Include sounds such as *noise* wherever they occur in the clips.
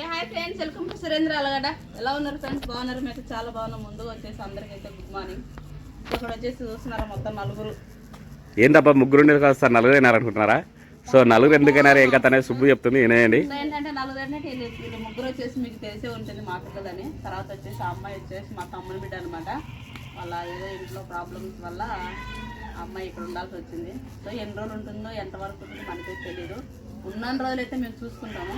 Okay hi friends welcome to Surendra Alagada. ఎలా ఉన్నారు friends? బాగున్నారు? మీకు చాలా బాగున్నాం. ముందుగా వచ్చేసి అందరికీ అయితే గుడ్ మార్నింగ్ ఇక్కడ వచ్చేసి చూస్తున్నారా మొత్తం నలుగురు? ఏందబ్బా ముగ్గురు ఉండేది కాదు సార్ నలుగురు అయినారు అనుకుంటున్నారా? సో నలుగురు ఎందుకైనారు ఏం కథ అనేది సుబ్బు చెప్తుంది వినేయండి. ఏంటంటే నలుగురు అంటే వీళ్ళు ముగ్గురు వచ్చేసి మీకు తెలిసే ఉంటుంది మా పిల్లలని తర్వాత వచ్చేసి ఆ అమ్మాయి వచ్చేసి మా తమ్ముని బిడ్డ అనమాట వాళ్ళ ఏదో ఇంట్లో ప్రాబ్లమ్స్ వల్ల అమ్మాయి ఇక్కడ ఉండాల్సి వచ్చింది. సో ఎన్ని రోజులు ఉంటుందో ఎంతవరకు ఉంటుందో మనకి తెలియదు ఉన్న రోజులు అయితే మేము చూసుకుంటాము.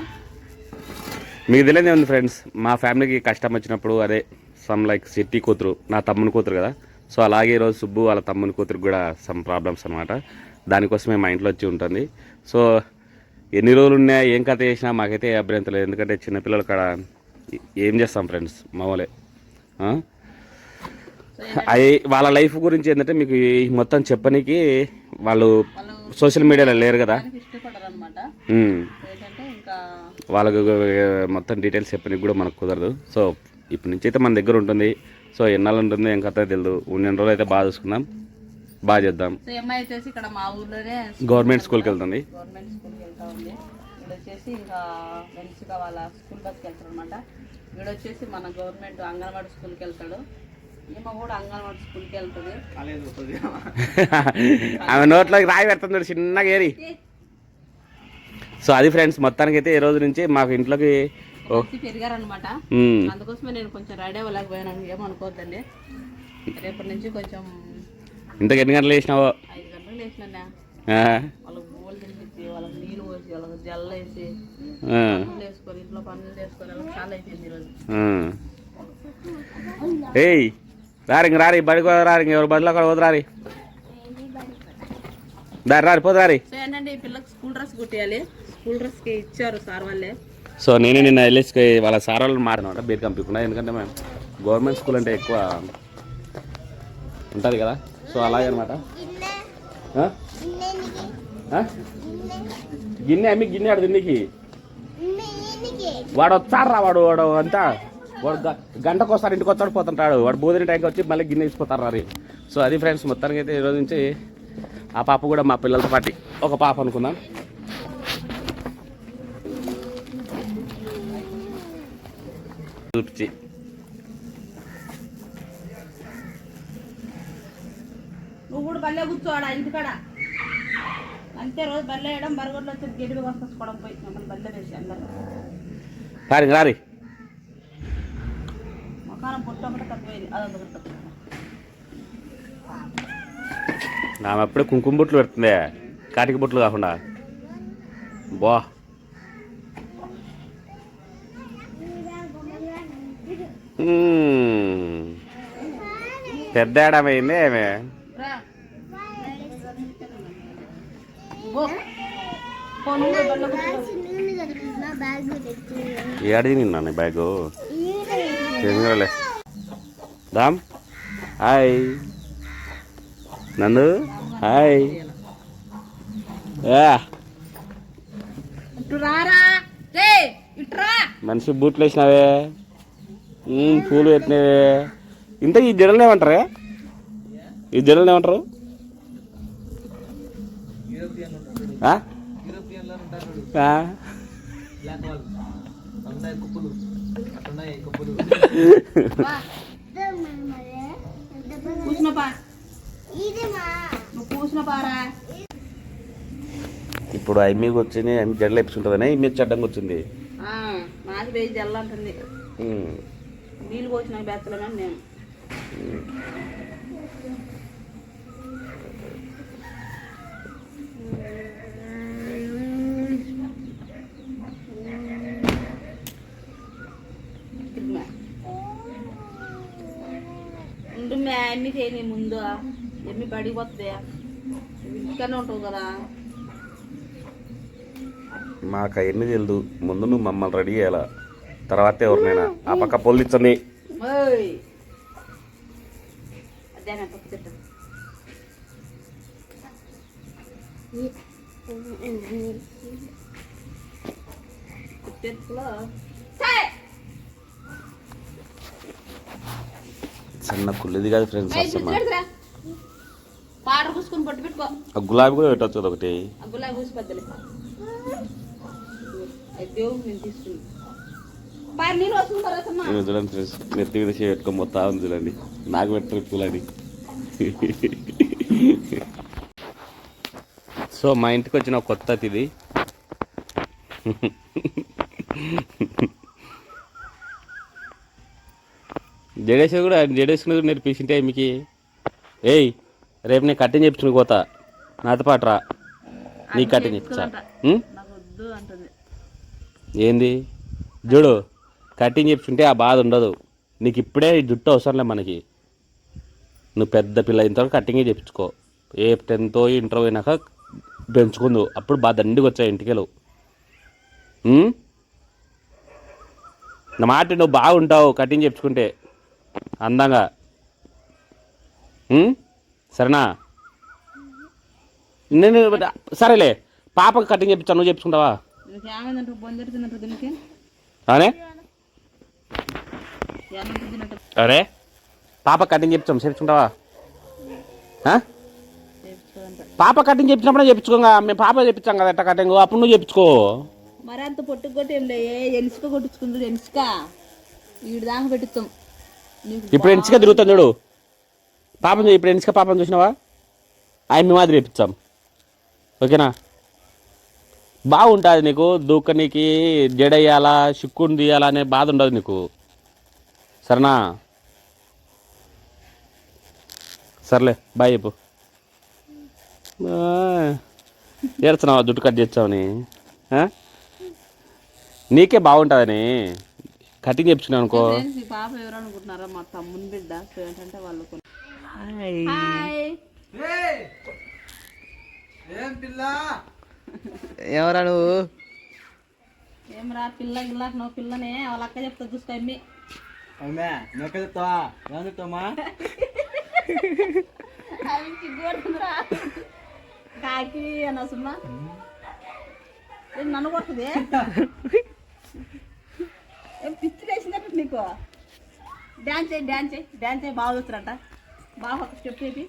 మీకు తెలియదు ఉంది ఫ్రెండ్స్ మా ఫ్యామిలీకి కష్టం వచ్చినప్పుడు అదే సమ్ లైక్ సిట్టి కూతురు నా తమ్ముని కూతురు కదా. సో అలాగే ఈరోజు సుబ్బు వాళ్ళ తమ్ముని కూతురు కూడా సమ్ ప్రాబ్లమ్స్ అనమాట దానికోసమే మా ఇంట్లో వచ్చి ఉంటుంది. సో ఎన్ని రోజులు ఉన్నా ఏం కథ చేసినా మాకైతే అభ్యంతరం లేదు. ఎందుకంటే చిన్నపిల్లలు కాడ ఏం చేస్తాం ఫ్రెండ్స్ మామూలే అవి వాళ్ళ లైఫ్ గురించి ఏంటంటే మీకు మొత్తం చెప్పనీకి వాళ్ళు సోషల్ మీడియాలో లేరు కదా దానికి ఇష్టపడరు అనమాట ఉమ్. ఏంటంటే ఇంకా వాళ్ళకు మొత్తం డీటెయిల్స్ చెప్పడానికి కూడా మనకు కుదరదు. సో ఇప్పటి నుంచి అయితే మన దగ్గర ఉంటుంది. సో ఎన్నాళ్ళు ఉంటుంది ఏం కథ తెలియదు ఉన్న రోజులు అయితే బాగా చూసుకుందాం. బాగా చేద్దాం. సో ఈ అమ్మాయి వచ్చేసి ఇక్కడ మా ఊర్లోనే గవర్నమెంట్ స్కూల్కి వెళ్తుంది. గవర్నమెంట్ స్కూల్కి వెళ్తా ఉంది. ఇక్కడ వచ్చేసి ఇంకా మంచిగా వాళ్ళ స్కూల్ బస్కి వెళ్తారు అనమాట ఇక్కడ వచ్చేసి మన గవర్నమెంట్ అంగన్వాడీ స్కూల్కి వెళ్తాడు. ఈమె కూడా అంగన్వాడీ స్కూల్కి వెళ్తుంది. *laughs* ఆమె నోట్లోకి రాయి పెడుతుంది చూడు చిన్నగా ఏరి. సో అది ఫ్రెండ్స్ మొత్తానికి అయితే ఈ రోజు నుంచి మాకు ఇంట్లోకి పెరిగారనమాట అందుకోసమే నేను కొంచెం రెడీ అవ్వలేకపోయాను ఏమనుకోవద్దండి రేపటి నుంచి కొంచెం ఇంతకు ఎన్ని గంటలు వేసినావో ఐదు గంటలు వేసినా ఆ, వాళ్ళకి బోల్ తినిపించి వాళ్ళకి నీళ్ళు పోసి వాళ్ళకి జల్ల వేసి ఆ, పనులు వేసుకొని ఇంట్లో పనులు చేసుకొని వాళ్ళకి చాలా అయిపోయింది ఈరోజు ఆ. ఏయ్ రారి ఇంక రారి బడికి రారి ఇంక ఎవరు బడిలో కూడా పోదు రారి. దారి రారి పోదు రారి. సో ఏంటంటే ఈ పిల్లకి స్కూల్ డ్రెస్ కుట్టియాలి. స్కూల్ ఇచ్చారు సార్ వాళ్ళే. సో నేను నిన్న ఎల్ఎస్కి వాళ్ళ సార్ వాళ్ళు మారినమాట బీర్ కంపించకుండా ఎందుకంటే మేము గవర్నమెంట్ స్కూల్ అంటే ఎక్కువ ఉంటుంది కదా. సో అలాగే అనమాట. గిన్నె అమ్మి గిన్నె ఆడు దిన్నికి వాడు వచ్చారా వాడు వాడు అంతా. వాడు గ- గంటకు వస్తారు ఇంటికి వచ్చాడు పోతుంటాడు. వాడు బోధిని టైంకి వచ్చి మళ్ళీ గిన్నె తీసుకుపోతారు అది సో అది ఫ్రెండ్స్ మొత్తానికి అయితే ఈరోజు నుంచి ఆ పాప కూడా మా పిల్లలతో పాటి ఒక పాప అనుకుందాం. చూపించి నువ్వు కూడా బల్లే కూర్చోవాడా ఇంటికాడ. అంతే రోజు బల్లే వేయడం బరగొడ్లు వచ్చి గెడివి వసుకోవడం పోయి మమ్మల్ని బల్లె వేసి అందరు రారి రారి. మకానం పుట్ట ఒకటి తక్కువైంది అదొక తక్కువ ఆమె అప్పుడే కుంకుమ బొట్లు పెడుతుంది. కాటికి బొట్లు కాకుండా. బా. పెద్ద ఏడమైంది ఆమె రా. ఓ పో, నువ్వు కూడా బల్లె కూర్చో. ఏడాది నిన్న బ్యాగు? తెలియలే దామ్ హాయ్. నందు. హాయ్. మనిషి బూట్లు వేసినావే. పూలు పెట్టినవే. ఇంత ఈ జడలు ఏమంటారే? ఈ జడలు ఏమంటారు? ఇప్పుడు అమ్మికి వచ్చింది అమ్మి జడలు వేపించుకుంటుందని ఇమ్మి చడ్డంగా వచ్చింది. వెయ్యి జల్లంటుంది. నీళ్ళు పోసిన బెత్తలు నేను ఉండు మే అన్ని చేయని ముందు? ఎన్ని పడిపోతుంది ఇంటికనే ఉంటావు కదా. మాకు అవన్నీ తెలియదు ముందు నువ్వు మమ్మల్ని రెడీ చేయాలా? తర్వాత ఎవరినైనా. ఆ పక్క కుట్టెత్తులో. చిన్న కుళ్ళిది కాదు ఫ్రెండ్స్ అసలు పాట పూసుకొని పట్టు పెట్టుకో. ఆ గులాబీ కూడా పెట్టచ్చు ఒకటి. గులాబీ పూసి పెద్దలే. అది దేవుడు నేను తీసుకుని బాగా నీళ్ళు వస్తుంది రసమ్మ నేను చూడండి ఫ్రెండ్స్ నెత్తి మీద చేయి పెట్టుకొని మొత్తం ఉంది చూడండి. నాకు పెట్టరు పూలని సో మా ఇంటికి వచ్చిన కొత్త అతిథి. జడేసి కూడా జడేసుకుని కూడా నేర్పించింటే మీకు. ఏయ్ రేపు నేను కట్టింగ్ చెప్తున్నా పోతా. నాతో పాటు రా. నీ కట్టింగ్ చెప్తా ఏంది? చూడు. కటింగ్ చెప్తుంటే ఆ బాధ ఉండదు. నీకు ఇప్పుడే జుట్టు అవసరంలే మనకి. నువ్వు పెద్ద పిల్ల ఇంతవరకు కటింగే చెప్పించుకో ఏ టెన్త్ ఇంటర్ పోయినాక పెంచుకుందు. అప్పుడు బాగా దండికి వచ్చాయి ఇంటికెళ్ళు? నా మాట నువ్వు బాగుంటావు కటింగ్ చెప్పుకుంటే అందంగా? సరేనా? నేను సరేలే పాపకి కటింగ్ చెప్పించాను నువ్వు చెప్పుకుంటావా దీనికి అరే? పాప కటింగ్ చెప్తాం చేపించుకుంటావా పాప కటింగ్ చెప్పించినప్పుడే చెప్పించుకోగా మేము పాప చెప్పించాం కదా ఎట్ట కటింగ్? అప్పుడు నువ్వు చెప్పించుకో మరి అంత పొట్టుకు కొట్టి ఏం లే ఎనిసుక కొట్టించుకుంటాడు ఎనిసుక. వీడి దాకా పెట్టిస్తాం. నీకు ఇప్పుడు ఎన్సిక తిరుగుతాం చూడు. పాపం ఇప్పుడు ఎన్సిక పాపం చూసినావా? ఆయన మేము మాదిరి చెప్పించాం ఓకేనా? బాగుంటుంది నీకు దూకనీకి జడేయాలా చిక్కుని తీయాలా అనే బాధ ఉండదు నీకు. సరేనా? సర్లే బాయ్ చెప్పు. ఏడుతున్నావా జుట్టు కట్ చేస్తావని? నీకే బాగుంటుందని. కటింగ్ చెప్తున్నాను అనుకో. పాప ఎవరు అనుకుంటున్నారా? మా తమ్ముని బిడ్డ ఏంటంటే వాళ్ళు కొన్ని హాయ్. ఏం పిల్ల? ఎవరా నువ్వు? ఏం రా పిల్ల గిల్ల నువ్వు పిల్లనే వాళ్ళ అక్క చెప్తా చూసుకో అమ్మి అమ్మే నొక్క చెప్తావా ఏం చెప్తావమ్మా అవి సిగ్గుపడుతుందిరా కాకి అన్న ఏం నన్ను కొడుతుంది? ఏం పిచ్చి వేసిందట నీకు? డ్యాన్స్ చేయి డ్యాన్స్ చేయి డ్యాన్స్ చేయి బాగా వస్తారంట బాగా ఒక స్టెప్ చేసి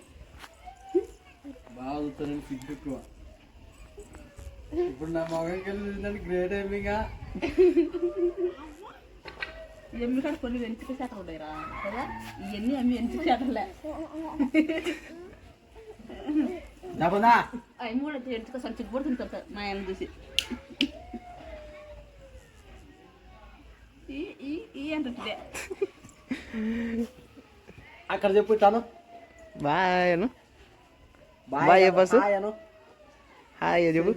బాగా చూస్తానని సిగ్గు ఎక్కువ. ఇప్పుడు నా మొగంకి వెళ్ళి గ్రేట్ ఏమిగా ఎమ్మి కాడ కొన్ని వెంచుక కదా? ఇవన్నీ అమ్మి వెంచుక అవి కూడా వెంచుక తప్ప మా ఆయన చూసి. ఈ అంటుంటే అక్కడ చెప్పు తాను బాయ్ అను. Bye bus. హాయ్ అను. హాయ్ చెప్పు.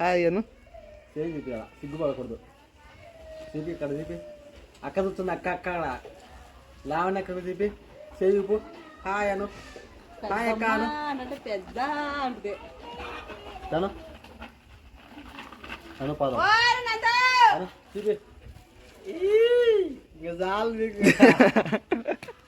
హాయ్ అను. చేయి చూపి అలా సిగ్గుపడకూడదు చూపి ఇక్కడ చూపి అక్క చూస్తుంది అక్క అక్కడ. లావణ్య అక్కడ చూపి చేయి చూపు హాయ్ అను. హాయ్ అక్క అను. అంటే పెద్ద అంటే తను. అను పదం. చూపి చాలు నీకు. *laughs*